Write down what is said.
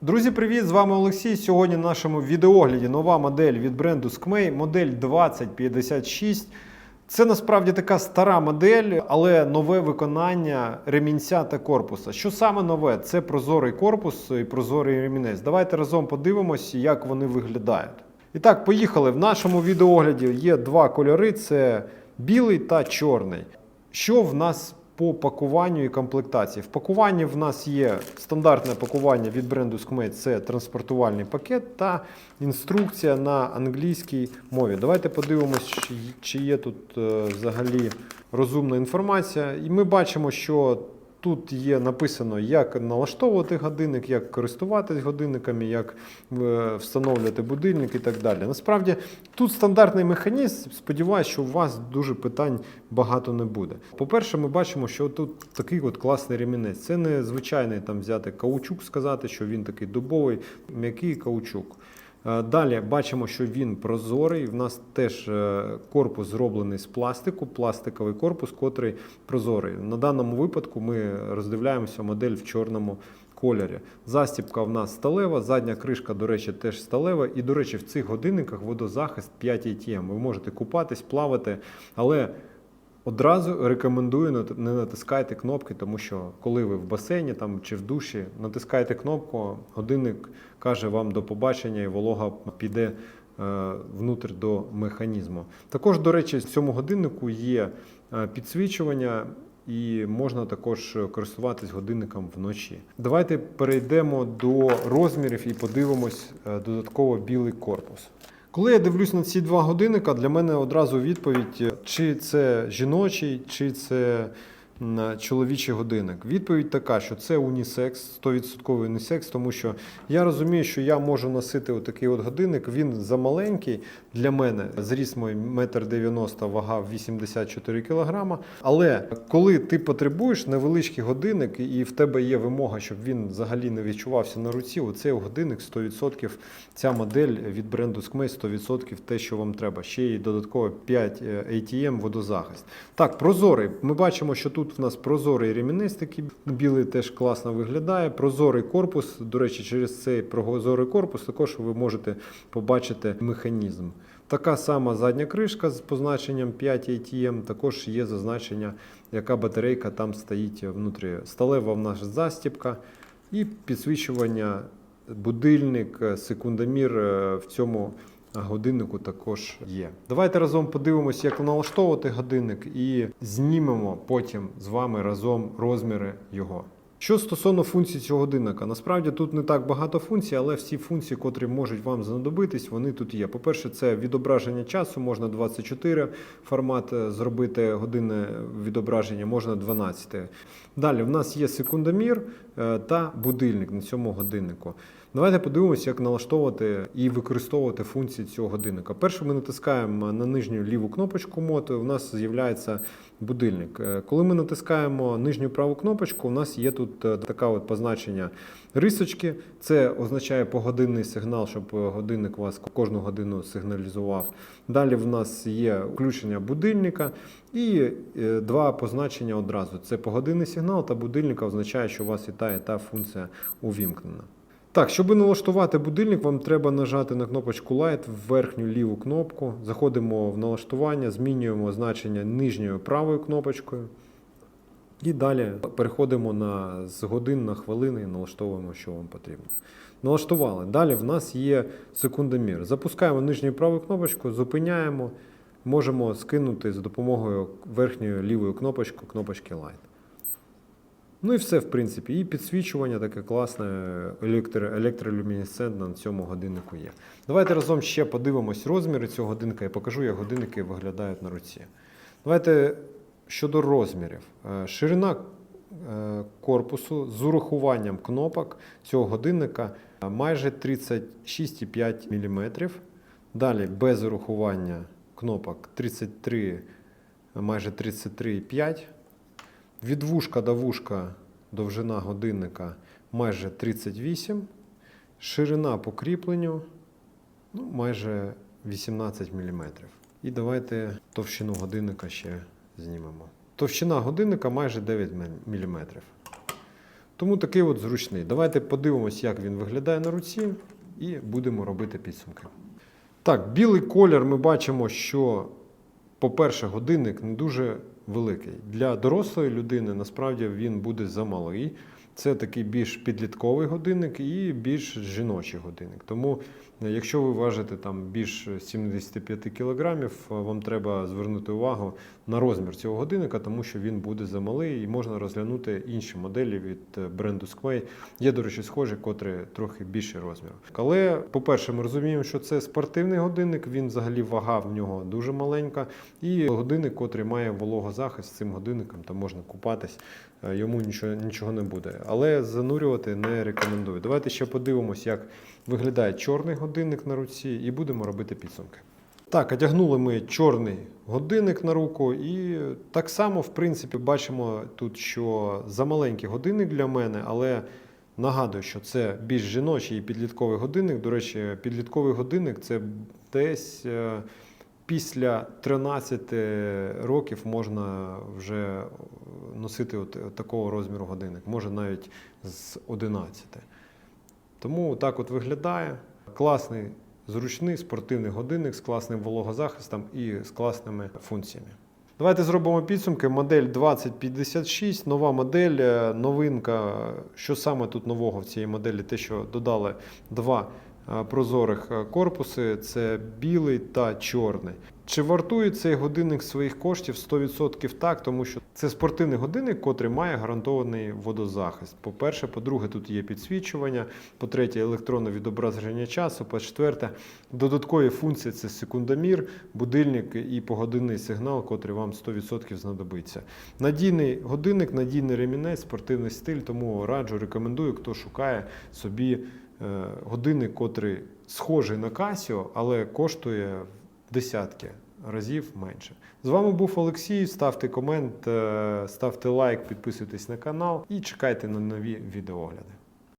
Друзі, привіт! З вами Олексій. Сьогодні в нашому відеогляді нова модель від бренду Skmei, модель 2056. Це насправді така стара модель, але нове виконання ремінця та корпуса. Що саме нове? Це прозорий корпус і прозорий ремінець. Давайте разом подивимось, як вони виглядають. І так, поїхали. В нашому відеогляді є два кольори: це білий та чорний. Що в нас по пакуванню і комплектації? В пакуванні в нас є стандартне пакування від бренду Skmate, це транспортувальний пакет та інструкція на англійській мові. Давайте подивимось, чи- є тут е, взагалі розумна інформація. І ми бачимо, що тут є написано, як налаштовувати годинник, як користуватись годинниками, як е, встановлювати будильник і так далі. Насправді тут стандартний механізм. Сподіваюся, що у вас дуже питань багато не буде. По-перше, ми бачимо, що тут такий от класний ремінець. Це не звичайний там взяти каучук, сказати, що він такий дубовий, м'який каучук. Е, Далі бачимо, що він прозорий. В нас теж е, корпус зроблений з пластику, пластиковий корпус, котрий прозорий. На даному випадку ми роздивляємося модель в чорному кольорі. Застібка в нас сталева, задня кришка, до речі, теж сталева. І, до речі, в цих годинниках водозахист 5 ATM. Ви можете купатись, плавати, але Одразу рекомендую не натискайте кнопки, тому що коли ви в басейні там чи в душі натискаєте кнопку, годинник каже вам до побачення, і волога піде е, внутрь до механізму. Також, до речі, в цьому годиннику є е, підсвічування. І можна також користуватись годинником вночі. Давайте перейдемо до розмірів і подивимось е, додатково білий корпус. Коли я дивлюсь на ці два годинника, для мене одразу відповідь, чи це жіночий, чи це чоловічий годинник. Відповідь така, що це унісекс, 100% унісекс, тому що я розумію, що я можу носити отакий от годинник. Він замаленький для мене. Зріст мій 1,90 м, вага 84 кг. Але коли ти потребуєш невеличкий годинник і в тебе є вимога, щоб він взагалі не відчувався на руці, оцей годинник 100% ця модель від бренду Skmei 100% те, що вам треба. Ще й додатково 5 ATM водозахист. Так, прозорий. Ми бачимо, що тут в нас прозорий ремінець, такий білий теж класно виглядає. Прозорий корпус. До речі, через цей прозорий корпус також ви можете побачити механізм. Така сама задня кришка з позначенням 5 ATM, також є зазначення, яка батарейка там стоїть внутрі. Сталева в нас застіпка і підсвічування будильник, е, секундомір е, в цьому годиннику також є. Давайте разом подивимося, як налаштовувати годинник, і знімемо потім з вами разом розміри його. Що стосовно функцій цього годинника, насправді тут не так багато функцій, але всі функції, котрі можуть вам знадобитись, вони тут є. По-перше, це відображення часу, можна 24 формат е, зробити годинне відображення, можна 12. Далі в нас є секундомір е, та будильник на цьому годиннику. Давайте подивимося, як налаштовувати і використовувати функції цього годинника. Перше, ми натискаємо на нижню ліву кнопочку мод, у нас з'являється будильник. Е, Коли ми натискаємо нижню праву кнопочку, у нас є тут е, така от позначення рисочки. Це означає погодинний сигнал, щоб е, годинник вас кожну годину сигналізував. Далі в нас є включення будильника і два позначення одразу: це погодинний сигнал та будильника означає, що у вас і та, і та функція увімкнена. Так, щоб налаштувати будильник, вам треба нажати на кнопочку Light в верхню ліву кнопку. Заходимо в налаштування, змінюємо значення нижньою правою кнопочкою. І далі переходимо на з годин на хвилини і налаштовуємо, що вам потрібно. Налаштували. Далі в нас є секундомір. Запускаємо нижню праву кнопочку, зупиняємо, можемо скинути за допомогою верхньої лівої кнопочки, кнопочки Light. Ну і все, в принципі. І підсвічування таке класне, електро, електролюмінесцентне на цьому годиннику є. Давайте разом ще подивимось розміри цього годинника і покажу, як годинники виглядають на руці. Давайте щодо розмірів. Е, Ширина е, корпусу з урахуванням кнопок цього годинника е, майже 36,5 мм. Далі без урахування кнопок 33, майже 33,5 від вушка до вушка довжина годинника майже 38, ширина по кріпленню ну, майже 18 мм. І давайте товщину годинника ще знімемо. Товщина годинника майже 9 мм. Тому такий от зручний. Давайте подивимось, як він виглядає на руці, і будемо робити підсумки. Так, білий колір ми бачимо, що, по-перше, годинник не дуже великий. Для дорослої людини насправді він буде замалий. Це такий більш підлітковий годинник і більш жіночий годинник. Тому, е, якщо ви важите там більш 75 кілограмів, е, вам треба звернути увагу на розмір цього годинника, тому що він буде замалий і можна розглянути інші моделі від е, бренду Squay. Є, до речі, схожі, котрі трохи більший розмір. Але, по-перше, ми розуміємо, що це спортивний годинник, він взагалі вага в нього дуже маленька. І годинник, котрий має вологозахист, цим годинником там можна купатись, е, йому нічого, нічого не буде. Але занурювати не рекомендую. Давайте ще подивимось, як виглядає чорний годинник на руці, і будемо робити підсумки. Так, одягнули ми чорний годинник на руку, і так само, в принципі, бачимо тут, що замаленький годинник для мене, але нагадую, що це більш жіночий підлітковий годинник. До речі, підлітковий годинник це десь е, після 13 років можна вже носити от такого розміру годинник, може навіть з 11. Тому так от виглядає. Класний, зручний спортивний годинник з класним вологозахистом і з класними функціями. Давайте зробимо підсумки. Модель 2056, нова модель, е, новинка. Що саме тут нового в цій моделі? Те, що додали два прозорих е, корпуси: це білий та чорний. Чи вартує цей годинник своїх коштів 100% так, тому що це спортивний годинник, котрий має гарантований водозахист. По-перше, по-друге, тут є підсвічування. По-третє, електронне відображення часу. По-четверте, додаткові функції це секундомір, будильник і погодинний сигнал, котрий вам 100% знадобиться. Надійний годинник, надійний ремінець, спортивний стиль, тому раджу, рекомендую, хто шукає собі е, годинник, котрий схожий на Casio, але коштує в десятки разів менше. З вами був Олексій. Ставте комент, е, ставте лайк, підписуйтесь на канал і чекайте на нові відеогляди.